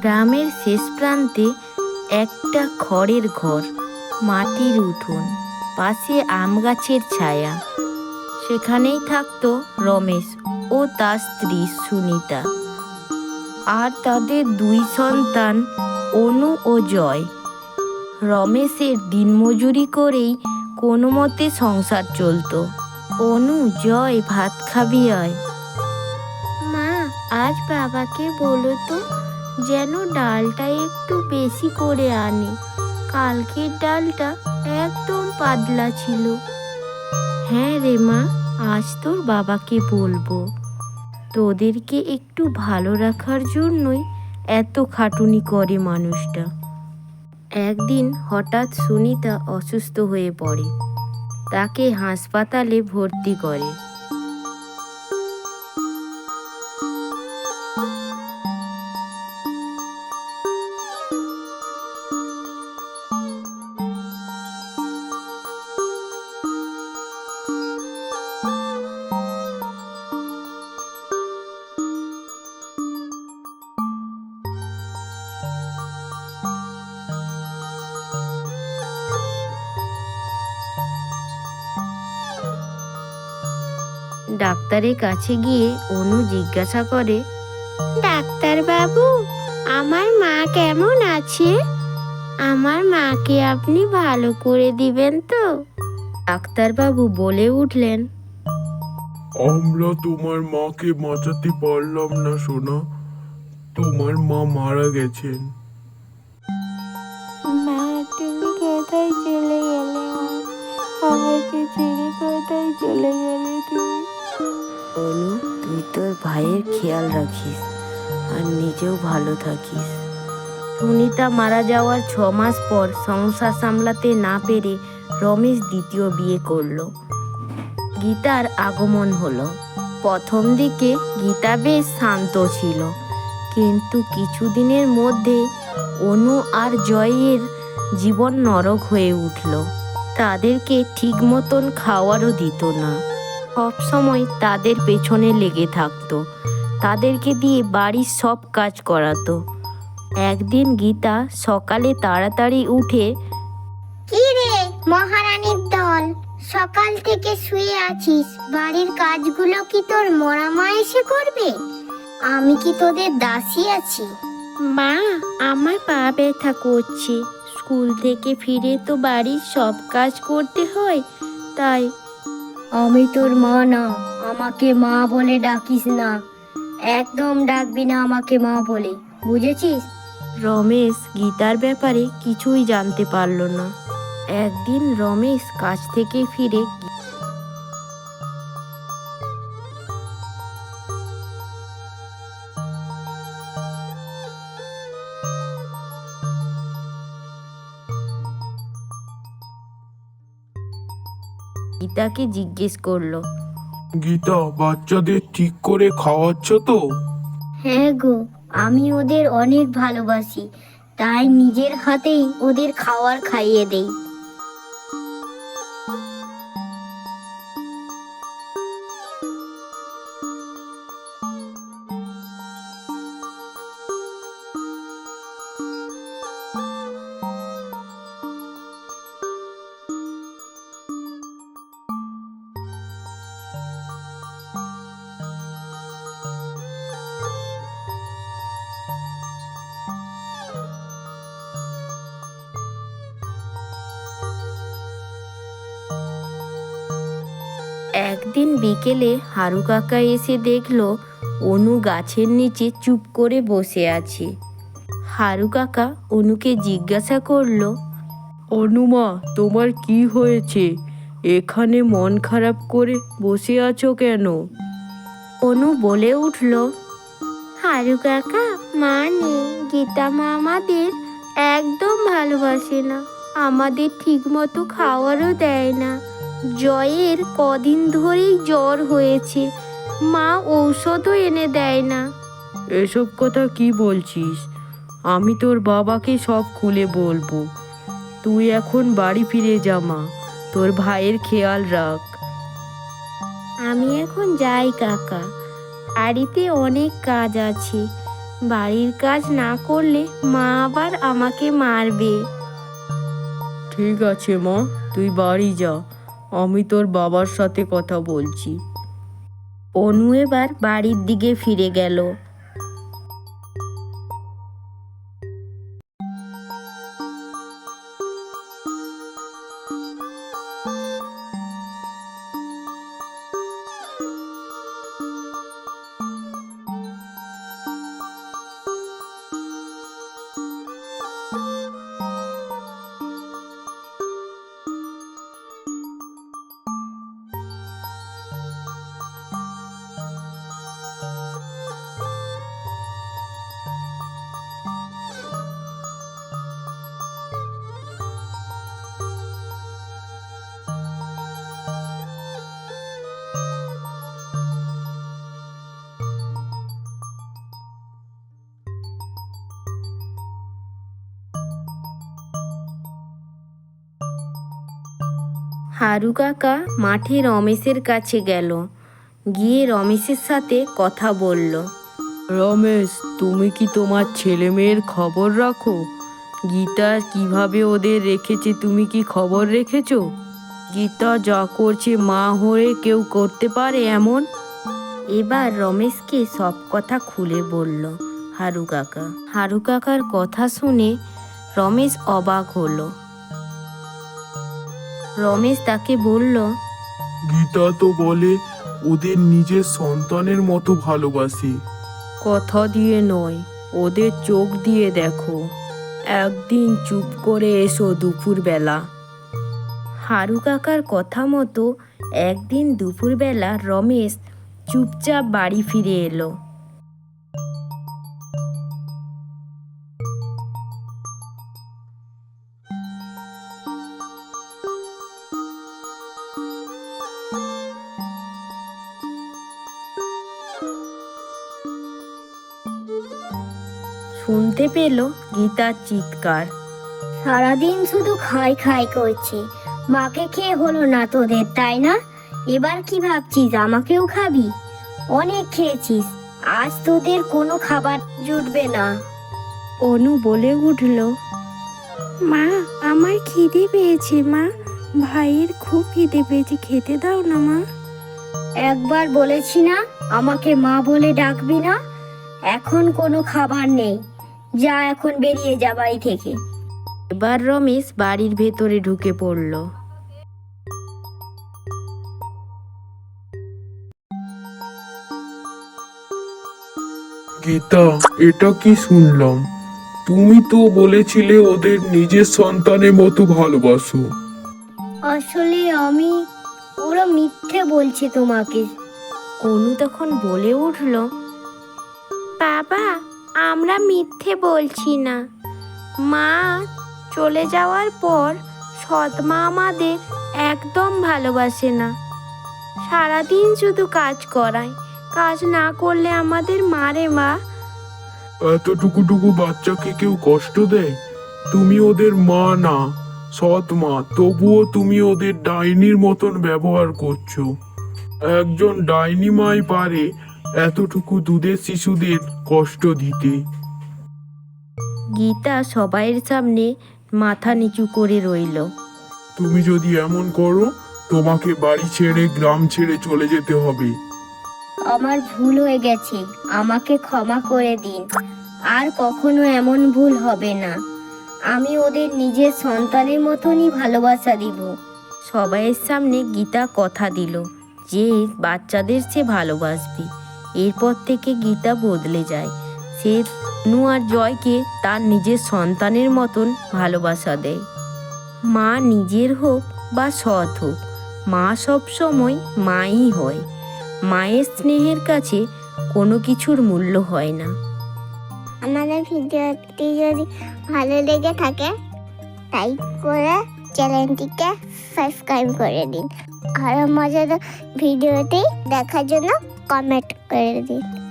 গ্রামের শেষ প্রান্তে একটা খড়ের ঘর, মাটির উঠোন, পাশে আম গাছের ছায়া। সেখানেই থাকতো রমেশ ও তার স্ত্রী সুনিতা। আর তাদের দুই সন্তান অনু ও জয়। রমেশের দিনমজুরি করেই কোনো মতে সংসার চলতো। অনু জয় ভাত খাবি আয়। মা আজ বাবাকে বলো তো যেন ডালটা একটু বেশি করে আনে। কালকের ডালটা একদম পাতলা ছিল। হ্যাঁ রে মা আজ তোর বাবাকে বলব। তোদেরকে একটু ভালো রাখার জন্যই এত খাটুনি করে মানুষটা। একদিন হঠাৎ সুনিতা অসুস্থ হয়ে পড়ে। তাকে হাসপাতালে ভর্তি করে। ডাক্তারের কাছে গিয়ে অনু জিজ্ঞাসা করে ডাক্তার বাবু আমার মা কেমন আছে? আমার মাকে আপনি ভালো করে দিবেন তো? ডাক্তারবাবু বলে উঠলেন, আমরা তোমার মাকে বাঁচাতে পারলাম না সোনা। তোমার মা মারা গেছেন। তোর ভাইয়ের খেয়াল রাখিস আর নিজেও ভালো থাকিস। সুনিতা মারা যাওয়ার ছ মাস পর সংসার সামলাতে না পেরে রমেশ দ্বিতীয় বিয়ে করল। গীতার আগমন হলো। প্রথম দিকে গীতা বেশ শান্ত ছিল, কিন্তু কিছুদিনের মধ্যে অনু আর জয়ের জীবন নরক হয়ে উঠল। তাদেরকে ঠিক মতন খাওয়ারও দিত না। সব সময় তাদের পেছনে লেগে থাকতো। তাদেরকে দিয়ে বাড়ির সব কাজ করাতো। একদিন গীতা সকালে তাড়াতাড়ি উঠে কি রে মহারানীর দল সকাল থেকে শুয়ে আছিস। বাড়ির কাজগুলো কি তোর মরা মা এসে করবে? আমি কি তোদের দাসী আছি? মা আমার পা ব্যথা করছে। স্কুল থেকে ফিরে তো বাড়ির সব কাজ করতে হয় তাই আমি তোর মা না, আমাকে মা বলে ডাকিস না। একদম ডাকবি না আমাকে মা বলে, বুঝেছিস? রমেশ গীতার ব্যাপারে কিছুই জানতে পারল না। একদিন রমেশ কাছ থেকে ফিরে গীতাকে জিজ্ঞেস করল। গীতা বাচ্চাদের ঠিক করে খাওয়াচ্ছ তো? হ্যাঁ গো আমি ওদের অনেক ভালোবাসি। তাই নিজের হাতেই ওদের খাওয়ার খাইয়ে দেই। একদিন বিকেলে হারু কাকা এসে দেখল অনু গাছের নিচে চুপ করে বসে আছে। হারু কাকা অনুকে জিজ্ঞাসা করল অনুমা তোমার কি হয়েছে? এখানে মন খারাপ করে বসে আছো কেন? অনু বলে উঠল হারু কাকা মা নেই গীতা মা আমাদের একদম ভালোবাসে না। আমাদের ঠিকমতো খাওয়ারও দেয় না। জয়ের কদিন ধরেই জ্বর হয়েছে। মা ঔষধও এনে দেয় না। এসব কথা কি বলছিস? আমি তোর বাবাকে সব খুলে বলব। তুই এখন বাড়ি ফিরে যা মা। তোর ভাইয়ের খেয়াল রাখ। আমি এখন যাই কাকা। বাড়িতে অনেক কাজ আছে। বাড়ির কাজ না করলে মা আবার আমাকে মারবে। ঠিক আছে মা। তুই বাড়ি যা। আমি তোর বাবার সাথে কথা বলছি। অনু এবার বাড়ির দিকে ফিরে গেল। হারু কাকা মাঠে রমেশের কাছে গেল। গিয়ে রমেশের সাথে কথা বলল। রমেশ তুমি কি তোমার ছেলে মেয়ের খবর রাখো? গীতা কীভাবে ওদের রেখেছে তুমি কি খবর রেখেছো? গীতা যা করছে মা হয়ে কেউ করতে পারে এমন? এবার রমেশকে সব কথা খুলে বলল হারু কাকা হারু কাকার কথা শুনে রমেশ অবাক হলো। রমেশ তাকে বলল গীতা তো বলে ওদের নিজের সন্তানের মতো ভালোবাসি। কথা দিয়ে নয় ওদের চোখ দিয়ে দেখো। একদিন চুপ করে এসো দুপুরবেলা। হারু কাকার কথা মতো একদিন দুপুরবেলা রমেশ চুপচাপ বাড়ি ফিরে এলো। শুনতে পেল গীতার চিৎকার। সারাদিন শুধু খাই খাই করছে। মাকে খেয়ে হলো না তোদের তাই না? এবার কি ভাবছিস আমাকেও খাবি? অনেক খেয়েছিস আজ তোদের কোনো খাবার জুটবে না। অনু বলে উঠল মা আমার খিদে পেয়েছে মা। ভাইয়ের খুব খিদে পেয়েছে খেতে দাও না মা। একবার বলেছি না আমাকে মা বলে ডাকবি না। এখন কোনো খাবার নেই। যা এখন বেরিয়ে যা বাড়ি থেকে। এবার রমেশ বাড়ির ভেতরে ঢুকে পড়ল। গীতা এটা কি শুনলাম? তুমি তো বলেছিলে ওদের নিজের সন্তানের মতো ভালোবাসো। আসলে আমি ওরা মিথ্যে বলছে তোমাকে। অনু তখন বলে উঠল বাবা আমরা মিথ্যে বলছি না। মা, চলে যাওয়ার পর সৎমা আমাদের একদম ভালোবাসে না। সারাদিন শুধু কাজ করায়। কাজ না করলে আমাদের মারে মা। এতটুকুটুকু বাচ্চাকে কেউ কষ্ট দেয়? তুমি ওদের মা না সৎ মা তবুও তুমি ওদের ডাইনির মতন ব্যবহার করছ। একজন ডাইনি মাই পারে এতটুকু দুধের শিশুদের কষ্ট দিতে। গীতা সবাইয়ের সামনে মাথা নিচু করে রইল। তুমি যদি এমন করো তোমাকে বাড়ি ছেড়ে গ্রাম ছেড়ে চলে যেতে হবে। আমার ভুল হয়ে গেছে আমাকে ক্ষমা করে দিন। আর কখনো এমন ভুল হবে না। আমি ওদের নিজের সন্তানের মতনই ভালোবাসা দিব। সবাইয়ের সামনে গীতা কথা দিল যে বাচ্চাদের সে ভালোবাসবে। এরপর থেকে গীতা বদলে যায়। সে নু আর জয়কে তার নিজের সন্তানের মতন ভালোবাসা দেয়। মা নিজের হোক বা সৎ হোক, মা সবসময় মাই হয়। মায়ের স্নেহের কাছে কোনো কিছুর মূল্য হয় না। আমাদের ভিডিওটি যদি ভালো লেগে থাকে লাইক করে চ্যানেলটিকে সাবস্ক্রাইব করে দিন। আরও মজাদার ভিডিওটি দেখার জন্য কমেন্ট করে দিন